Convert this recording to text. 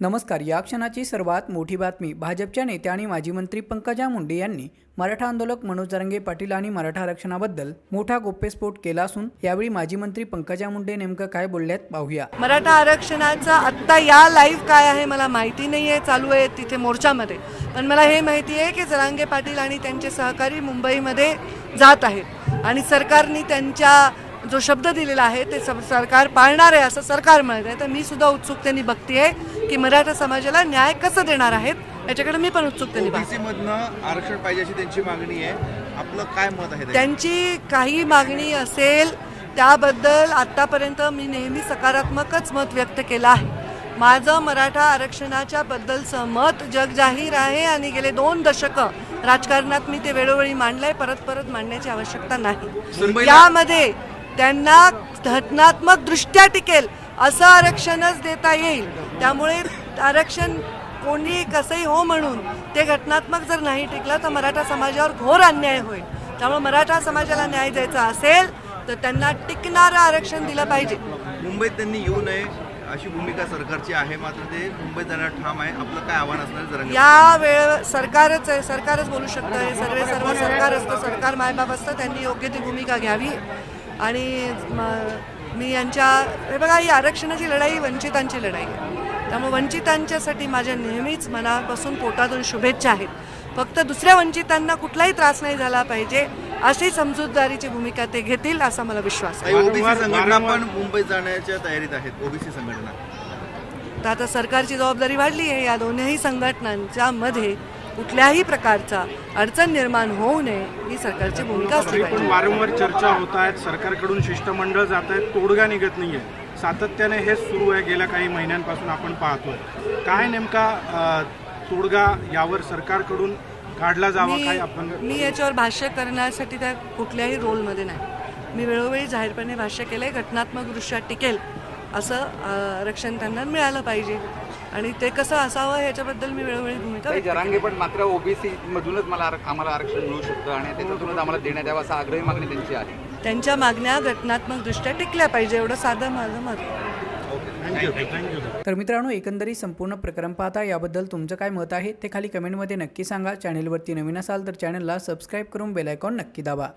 नमस्कार या क्षणाची सर्वात मोठी बातमी भाजपच्या नेत्या आणि माजी मंत्री पंकजा मुंडे यांनी मराठा आंदोलक मनोज जरंगे पाटील आणि मराठा आरक्षणाबद्दल मोठा गोप्यस्फोट केला असून यावेळी माजी मंत्री पंकजा मुंडे नेमकं काय बोलल्यात पाहूया. मराठा आरक्षणाचा आत्ता या लाईव्ह काय आहे मला माहिती नाही आहे चालू आहे तिथे मोर्चामध्ये. पण मला हे माहिती आहे की जरांगे पाटील आणि त्यांचे सहकारी मुंबईमध्ये जात आहेत. आणि सरकारने त्यांच्या जो शब्द दिलेला आहे ते सरकार पाळणार आहे असं सरकार म्हणत आहे. तर मी सुद्धा उत्सुकतेने बघते आहे की मराठा समाजाला न्याय कसं देणार आहेत याच्याकडे मी पण उत्सुकतेने आरक्षण पाहिजे अशी त्यांची मागणी आहे. आपलं काय मत आहे त्याच्यावर? त्यांची काही मागणी असेल त्याबद्दल आत्तापर्यंत मी नेहमी सकारात्मकच मत व्यक्त केलं आहे. माझं मराठा आरक्षणाच्या बद्दलचं मत जगजाहीर आहे आणि गेले दोन दशकं राजकारणात मी ते वेळोवेळी मांडलंय परत परत मांडण्याची आवश्यकता नाही. मुंबईला- यामध्ये त्यांना घटनात्मक दृष्ट्या टिकेल असं आरक्षणच देता येईल. त्यामुळे आरक्षण कोणी कसंही हो म्हणून ते घटनात्मक जर नाही टिकलं तर मराठा समाजावर घोर अन्याय होईल. त्यामुळे मराठा समाजाला न्याय द्यायचा असेल तर त्यांना टिकणारं आरक्षण दिलं पाहिजे. मुंबईत त्यांनी येऊ नये अशी भूमिका सरकारची आहे. मात्र ते मुंबईत जाणार ठाम आहे. आपलं काय आव्हान असणार जरा या वेळ सरकारच आहे. सरकारच बोलू शकतं. हे सर्व सर्व सरकार असतं. सरकार मायबाप असतं. त्यांनी योग्य ती भूमिका घ्यावी. आणि म- मी यांच्या हे बघा ही आरक्षणाची लढाई वंचितांची लढाई. आहे त्यामुळे वंचितांच्यासाठी माझ्या नेहमीच मनापासून पोटातून शुभेच्छा आहेत. फक्त दुसऱ्या वंचितांना कुठलाही त्रास नाही झाला पाहिजे अशी समजूतदारीची भूमिका ते घेतील असा मला विश्वास आहे. ओबीसी संघटना पण मुंबईत जाण्याच्या तयारीत आहेत ओबीसी संघटना. तर आता सरकारची जबाबदारी वाढली आहे या दोन्ही संघटनांच्या मध्ये. कुठल्याही प्रकारचा अडचण निर्माण होऊ नये ही सरकारची भूमिका असली तरी पण वारंवार चर्चा होत आहेत सरकारकडून शिष्टमंडळ जात आहेत तोडगा निघत नाहीये. सातत्याने हेच सुरू आहे गेल्या काही महिन्यांपासून आपण पाहतोय. काय नेमका तोडगा यावर सरकारकडून काढला जावा काय आपण मी याच्यावर भाष्य करण्यासाठी त्या कुठल्याही रोलमध्ये नाही. मी वेळोवेळी जाहीरपणे भाष्य केलंय घटनात्मक दृष्ट्या टिकेल असं आरक्षण त्यांना मिळालं पाहिजे. आणि ते कसं असावं याच्याबद्दल मी वेळोवेळी भूमिका व्यक्त. जरांगे पण मात्र ओबीसी मधूनच मला आम्हाला आरक्षण मिळू शकतं आणि त्याच्यातूनच आम्हाला देण्यात यावं असं आग्रही मागणी त्यांची आहे. त्यांच्या मागण्या घटनात्मक दृष्ट्या टिकल्या पाहिजे एवढं साधं माझं मत. आहे. थँक्यू थँक्यू तर मित्रांनो एकंदरीत संपूर्ण प्रकरण पाहता याबद्दल तुमचं काय मत आहे ते खाली कमेंटमध्ये नक्की सांगा. चॅनेलवरती नवीन असाल तर चॅनलला सबस्क्राईब करून बेलायकॉन नक्की दाबा.